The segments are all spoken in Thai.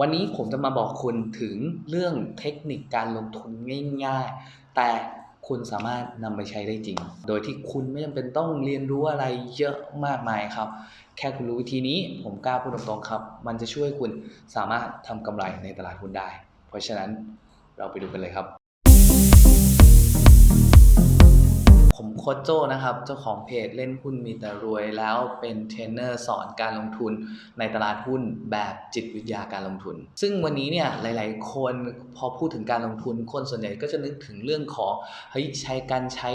วันนี้ผมจะมาบอกคุณถึงเรื่องเทคนิคการลงทุนง่ายๆ แต่คุณสามารถนำไปใช้ได้จริง โดยที่คุณไม่จำเป็นต้องเรียนรู้อะไรเยอะมากมายครับ แค่คุณรู้วิธีนี้ผมกล้าพูดตรงๆครับ มันจะช่วยคุณสามารถทำกำไรในตลาดหุ้นได้ เพราะฉะนั้นเราไปดูกันเลยครับ ผมโคชโจ้นะครับ เจ้าของเพจเล่นหุ้นมีแต่รวยแล้วเป็นเทรนเนอร์สอนการลงทุนในตลาดหุ้นแบบจิตวิทยาการลงทุน ซึ่งวันนี้เนี่ยหลาย ๆ คนพอพูดถึงการลงทุน คนส่วนใหญ่ก็จะนึกถึงเรื่องของเฮ้ยใช้การใช้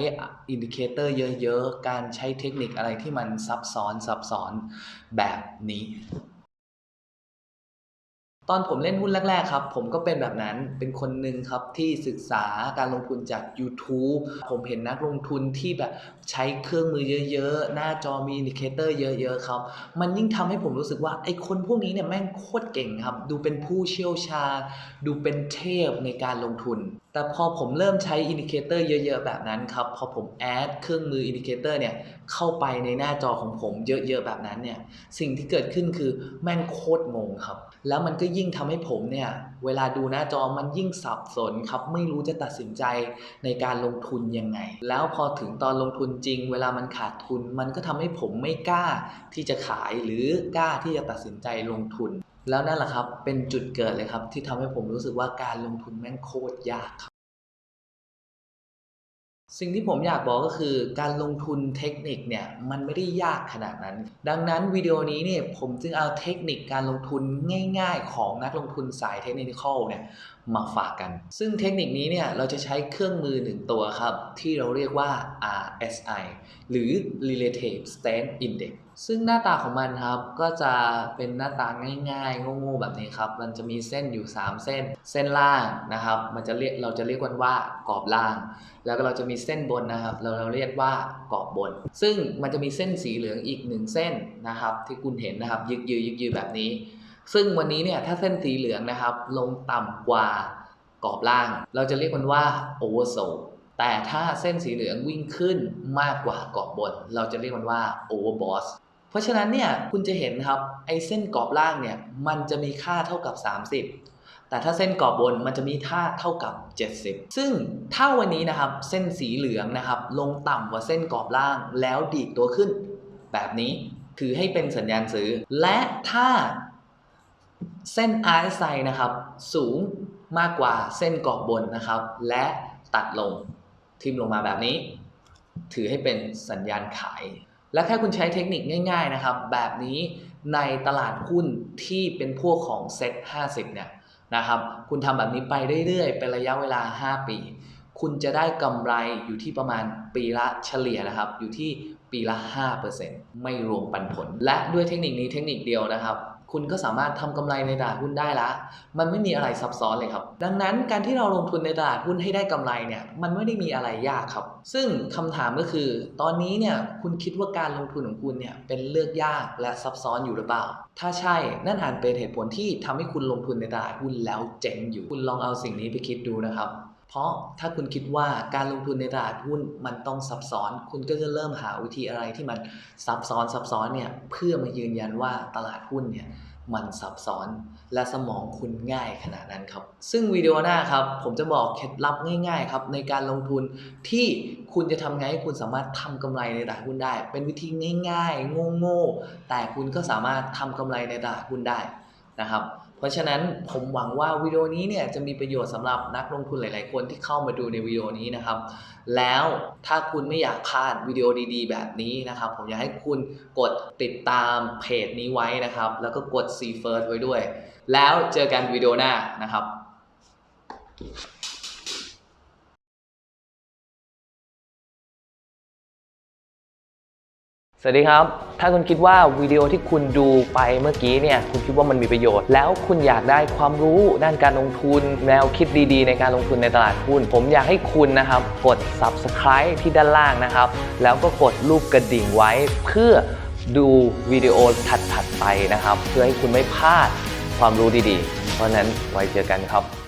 อินดิเคเตอร์เยอะ ๆ การใช้เทคนิคอะไรที่มันซับซ้อนซับซ้อนแบบนี้ ตอนผมเล่นหุ้นแรก ๆ ครับ ผมก็เป็นแบบนั้นเป็นคนหนึ่งครับที่ศึกษาการลงทุนจาก YouTube ผมเห็นนักลงทุนที่แบบใช้เครื่องมือเยอะ ๆ หน้าจอมีอินดิเคเตอร์เยอะ ๆ ครับ มันยิ่งทำให้ผมรู้สึกว่าไอ้คนพวกนี้เนี่ยแม่งโคตรเก่งครับ ดูเป็นผู้เชี่ยวชาญดูเป็นเทพในการลงทุน แต่พอผมเริ่มใช้อินดิเคเตอร์เยอะ ๆ แบบนั้นครับ พอผมแอดเครื่องมืออินดิเคเตอร์เนี่ยเข้าไปในหน้าจอของผมเยอะ ๆ แบบนั้นเนี่ยสิ่งที่เกิดขึ้นคือแม่งโคตรงงครับ แล้วมันก็ยิ่งทำให้ผมเนี่ยเวลาดูหน้าจอมันยิ่งสับสนครับ ไม่รู้จะตัดสินใจในการลงทุนยังไง แล้วพอถึงตอนลงทุนจริง เวลามันขาดทุน มันก็ทำให้ผมไม่กล้าที่จะขายหรือกล้าที่จะตัดสินใจลงทุน แล้วนั่นแหละครับเป็นจุดเกิดเลยครับ ที่ทำให้ผมรู้สึกว่าการลงทุนแม่งโคตรยากครับ สิ่งที่ผมอยากบอกก็คือ การลงทุนเทคนิคเนี่ยมันไม่ได้ยากขนาดนั้น ดังนั้นวิดีโอนี้เนี่ยผมจึงเอาเทคนิคการลงทุนง่าย ๆ ของนักลงทุนสายเทคนิคเนี่ยมาฝากกัน ซึ่งเทคนิคนี้เนี่ยเราจะใช้เครื่องมือหนึ่งตัวครับ ที่เราเรียกว่า RSI หรือ Relative Strength Index ซึ่งหน้าตาของมันครับก็จะเป็นหน้าตาง่ายๆโง่ๆแบบนี้ครับมันจะมีเส้นอยู่ 3 เส้น เส้นล่างนะครับ มันจะเรียกเราจะเรียกกันว่ากรอบล่าง แล้วก็เราจะมีเส้นบนนะครับ เราเราเรียกว่ากรอบบน ซึ่งมันจะมีเส้นสีเหลืองอีกหนึ่งเส้นนะครับ ที่คุณเห็นนะครับยึกยือยึกยือแบบนี้ ซึ่งวันนี้เนี่ยถ้าเส้นสีเหลืองนะครับ ลงต่ำกว่ากรอบล่าง เราจะเรียกมันว่า oversold แต่ถ้าเส้นสีเหลืองวิ่งขึ้นมากกว่ากรอบบน เราจะเรียกมันว่า overbought เพราะฉะนั้นเนี่ยคุณจะเห็นครับไอ้เส้นกรอบล่างเนี่ยมันจะมีค่าเท่ากับ 30 แต่ถ้าเส้นกรอบบนมันจะมีค่าเท่ากับ 70 ซึ่งถ้าวันนี้นะครับเส้นสีเหลืองนะครับลงต่ำกว่าเส้นกรอบล่างแล้วดีดตัวขึ้น แบบนี้ถือให้เป็นสัญญาณซื้อ และถ้าเส้น RSI นะครับสูงมากกว่าเส้นกรอบบนนะครับ และตัดลงทิมลงมาแบบนี้ ถือให้เป็นสัญญาณขาย และแค่คุณใช้เทคนิคง่าย ๆนะครับ แบบนี้ในตลาดหุ้นที่เป็นพวกของเซ็ต50 เนี่ยนะครับ คุณทำแบบนี้ไปเรื่อยๆ เป็นระยะเวลา 5 ปี คุณจะได้กำไรอยู่ที่ประมาณปีละเฉลี่ยนะครับ อยู่ที่ปีละ 5%ไม่รวมปันผล และด้วยเทคนิคนี้เทคนิคเดียวนะครับ คุณก็สามารถทำกำไรในตลาดหุ้นได้ละ มันไม่มีอะไรซับซ้อนเลยครับ ดังนั้นการที่เราลงทุนในตลาดหุ้นให้ได้กำไรเนี่ย มันไม่ได้มีอะไรยากครับ ซึ่งคำถามก็คือ ตอนนี้เนี่ย คุณคิดว่าการลงทุนของคุณเนี่ยเป็นเลือกยากและซับซ้อนอยู่หรือเปล่า ถ้าใช่ นั่นอาจเป็นเหตุผลที่ทำให้คุณลงทุนในตลาดหุ้นแล้วเจ๊งอยู่ คุณลองเอาสิ่งนี้ไปคิดดูนะครับ เพราะถ้าคุณคิดว่าการลงทุนในตลาดหุ้นมันต้องซับซ้อน คุณก็จะเริ่มหาวิธีอะไรที่มันซับซ้อนซับซ้อนเนี่ยเพื่อมายืนยันว่าตลาดหุ้นเนี่ยมันซับซ้อนและสมองคุณง่ายขนาดนั้นครับ ซึ่งวิดีโอหน้าครับ ผมจะบอกเคล็ดลับง่ายๆครับในการลงทุนที่คุณจะทำไงให้คุณสามารถทำกำไรในตลาดหุ้นได้ เป็นวิธีง่ายๆโง่ๆแต่คุณก็สามารถทำกำไรในตลาดหุ้นได้ นะครับ เพราะฉะนั้นผมหวังว่าวิดีโอนี้เนี่ยจะมีประโยชน์สำหรับนักลงทุนหลาย ๆ คนที่เข้ามาดูในวิดีโอนี้นะครับ แล้วถ้าคุณไม่อยากพลาดวิดีโอดีๆ แบบนี้นะครับ ผมอยากให้คุณกดติดตามเพจนี้ไว้นะครับ แล้วก็กด See First ไว้ด้วย แล้วเจอกันวิดีโอหน้านะครับ สวัสดีครับ ถ้าคุณคิดว่าวิดีโอที่คุณดูไปเมื่อกี้เนี่ย คุณคิดว่ามันมีประโยชน์ แล้วคุณอยากได้ความรู้ด้านการลงทุน แนวคิดดีๆ ในการลงทุนในตลาดหุ้น ผมอยากให้คุณนะครับ กด subscribe ที่ด้านล่างนะครับ แล้วก็กดรูปกระดิ่งไว้ เพื่อดูวิดีโอถัดๆไปนะครับ เพื่อให้คุณไม่พลาดความรู้ดีๆ เพราะนั้นไว้เจอกันครับ